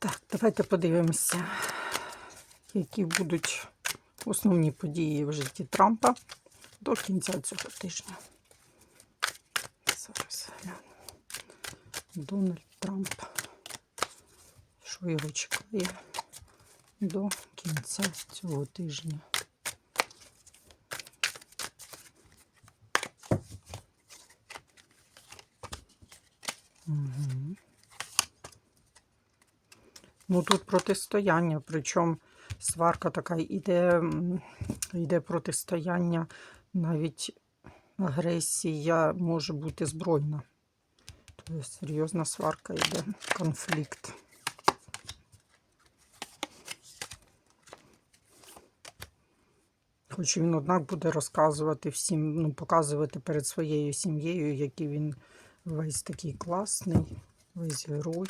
Так, давайте подивимося, які будуть основні події в житті Трампа до кінця цього тижня. Зараз гляну. Дональд Трамп. Що його чекає до кінця цього тижня? Ну тут протистояння, причому сварка така йде, м, йде протистояння, навіть агресія може бути збройна. Тобто серйозна сварка йде, конфлікт. Хоч він, однак, буде розказувати всім, ну, показувати перед своєю сім'єю, який він весь такий класний, весь герой.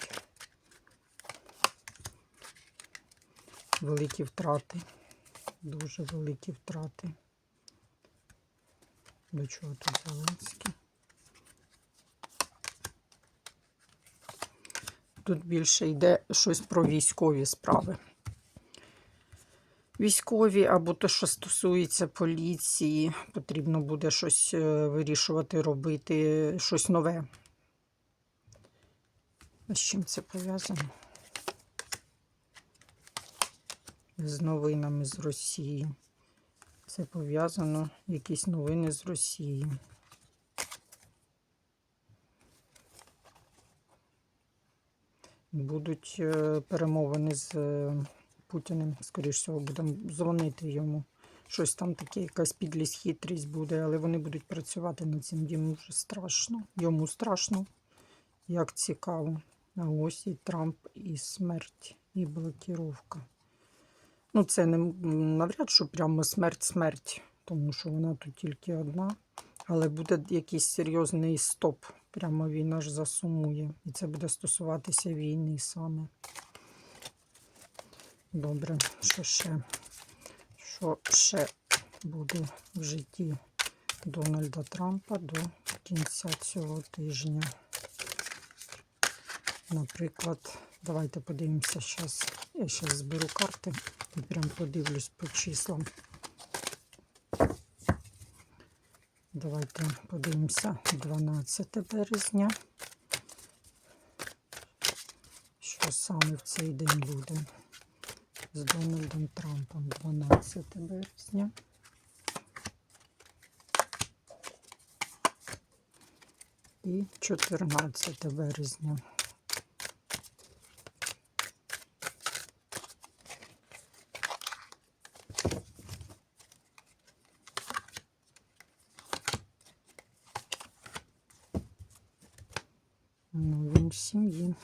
Великі втрати, дуже великі втрати. До чого тут Зеленський? Тут більше йде щось про військові справи. Військові або те, що стосується поліції, потрібно буде щось е, вирішувати, робити, щось нове. З чим це пов'язано? З новинами з Росії. Це пов'язано якісь новини з Росії. Будуть е, перемовини з е, Путіним, скоріш всього, будемо дзвонити йому. Щось там таке, якась підлість, хитрість буде, але вони будуть працювати над цим. Йому вже страшно. Йому страшно, як цікаво. А ось і Трамп, і смерть, і блокіровка. Ну, це не навряд, що прямо смерть-смерть, тому що вона тут тільки одна. Але буде якийсь серйозний стоп. Прямо він аж засумує. І це буде стосуватися війни саме. Добре, що ще? Що ще буде в житті Дональда Трампа до кінця цього тижня? Наприклад, давайте подивимося зараз. Я зараз зберу карти і прям подивлюсь по числам. Давайте подивимося 12 березня. Що саме в цей день буде з Дональдом Трампом 12 березня. І 14 березня. Ну, він в сім'ї.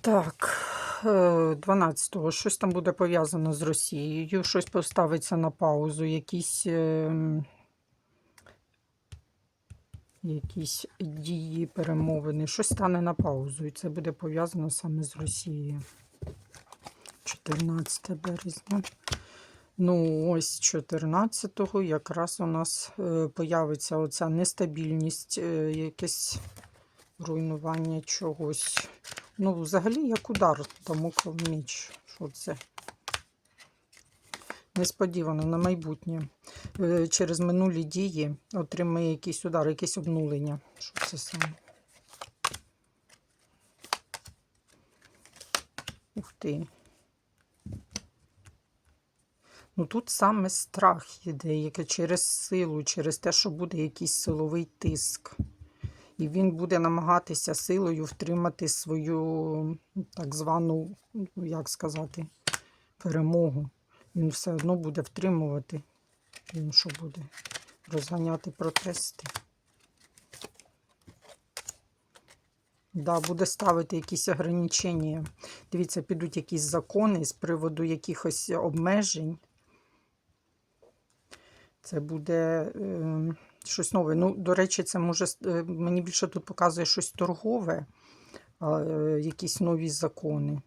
Так, е, 12-го щось там буде пов'язано з Росією, щось поставиться на паузу, якісь, е, якісь дії, перемовини, щось стане на паузу, і це буде пов'язано саме з Росією. 14 березня. Ну, ось 14-го якраз у нас е, появиться оця нестабільність, е, якесь руйнування чогось. Ну, взагалі, як удар Дамоклов меч. Що це? Несподівано на майбутнє. Е, Через минулі дії отримає якийсь удар, якесь обнулення. Що це саме? Ух ти. Ну тут саме страх іде, яке через силу, через те, що буде якийсь силовий тиск. І він буде намагатися силою втримати свою так звану, ну, як сказати, перемогу. Він все одно буде втримувати. Він що буде? Розганяти протести. Да, буде ставити якісь ограничення. Дивіться, підуть якісь закони з приводу якихось обмежень. Це буде е, щось нове. Ну, до речі, це може е, мені більше тут показує щось торгове, е, якісь нові закони.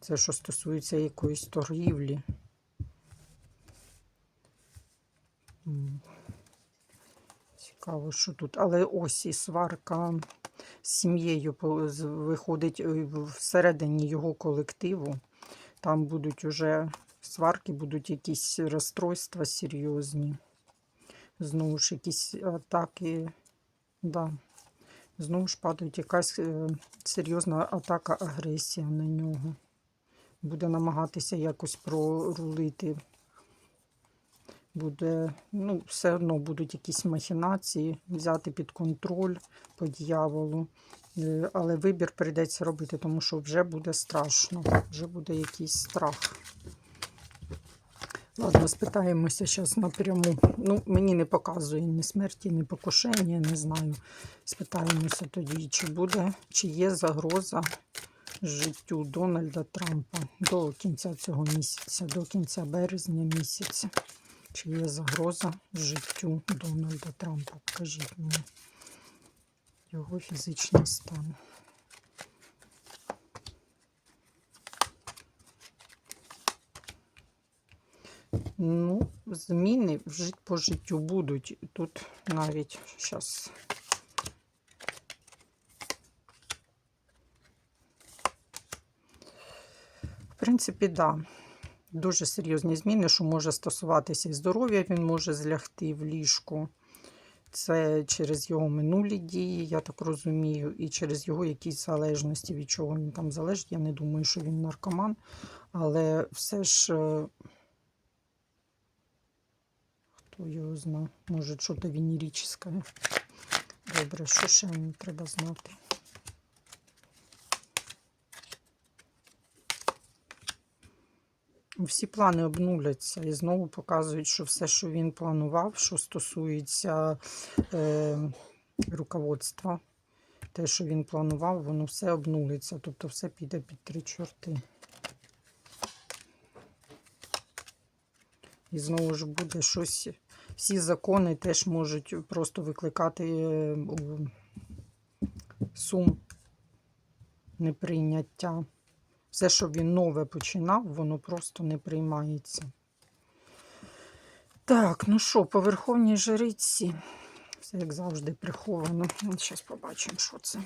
Це що стосується якоїсь торгівлі. Цікаво, що тут. Але ось і сварка з сім'єю виходить е, всередині його колективу. Там будуть уже сварки, будуть якісь розстройства серйозні. Знову ж якісь атаки. Да. Знову ж падають якась е, серйозна атака, агресія на нього. Буде намагатися якось прорулити. Буде, ну, все одно будуть якісь махінації, взяти під контроль по дьяволу. Е, Але вибір прийдеться робити, тому що вже буде страшно, вже буде якийсь страх. Ладно, спитаємося зараз напряму. Ну, мені не показує ні смерті, ні покушення, не знаю. Спитаємося тоді, чи буде, чи є загроза життю Дональда Трампа до кінця цього місяця, до кінця березня місяця. Чи є загроза життю Дональда Трампа? Покажіть мені його фізичний стан. Ну, зміни по життю будуть. Тут навіть зараз. В принципі, так. Да. Дуже серйозні зміни, що може стосуватися і здоров'я, він може злягти в ліжку. Це через його минулі дії, я так розумію, і через його якісь залежності, від чого він там залежить. Я не думаю, що він наркоман, але все ж. Хто його знає? Може, щось венерическое. Добре, що ще мені треба знати? Всі плани обнуляться і знову показують, що все, що він планував, що стосується е, руководства, те, що він планував, воно все обнулиться. Тобто все піде під три чорти. І знову ж буде щось. Всі закони теж можуть просто викликати е, сум неприйняття. Все, що він нове починав, воно просто не приймається. Так, ну що, по Верховній Жриці. Все як завжди приховано. Зараз побачимо, що це.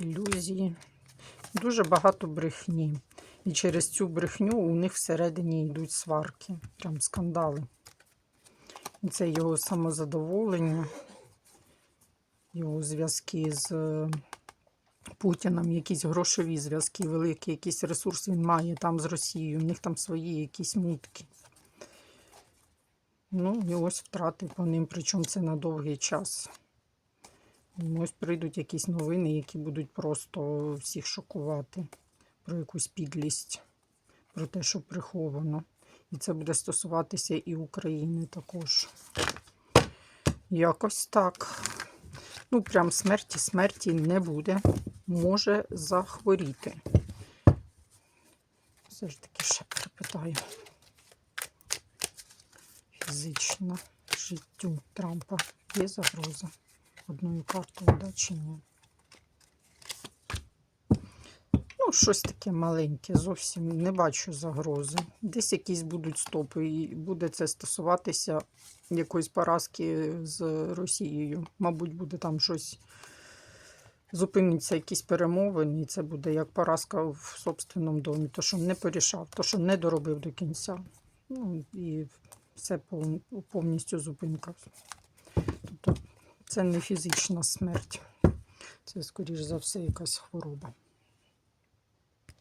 Ілюзії. Дуже багато брехні. І через цю брехню у них всередині йдуть сварки, прям скандали. І це його самозадоволення, його зв'язки з е, Путіном, якісь грошові зв'язки, великі, якийсь ресурс він має там з Росією, у них там свої якісь мутки. Ну, і ось втрати по ним, причому це на довгий час. Ось прийдуть якісь новини, які будуть просто всіх шокувати про якусь підлість, про те, що приховано. І це буде стосуватися і України також. Якось так. Ну, прям смерті, смерті не буде. Може захворіти. Все ж таки ще перепитаю. Фізично життю Трампа є загроза. Одною картою, да, чи ні? Ну, щось таке маленьке, зовсім не бачу загрози. Десь якісь будуть стопи, і буде це стосуватися якоїсь поразки з Росією. Мабуть, буде там щось. Зупиняться якісь перемовини, і це буде як поразка в собственному домі. То, що не порішав, то, що не доробив до кінця. Ну, і все повністю зупинка. Тобто це не фізична смерть, це, скоріш за все, якась хвороба.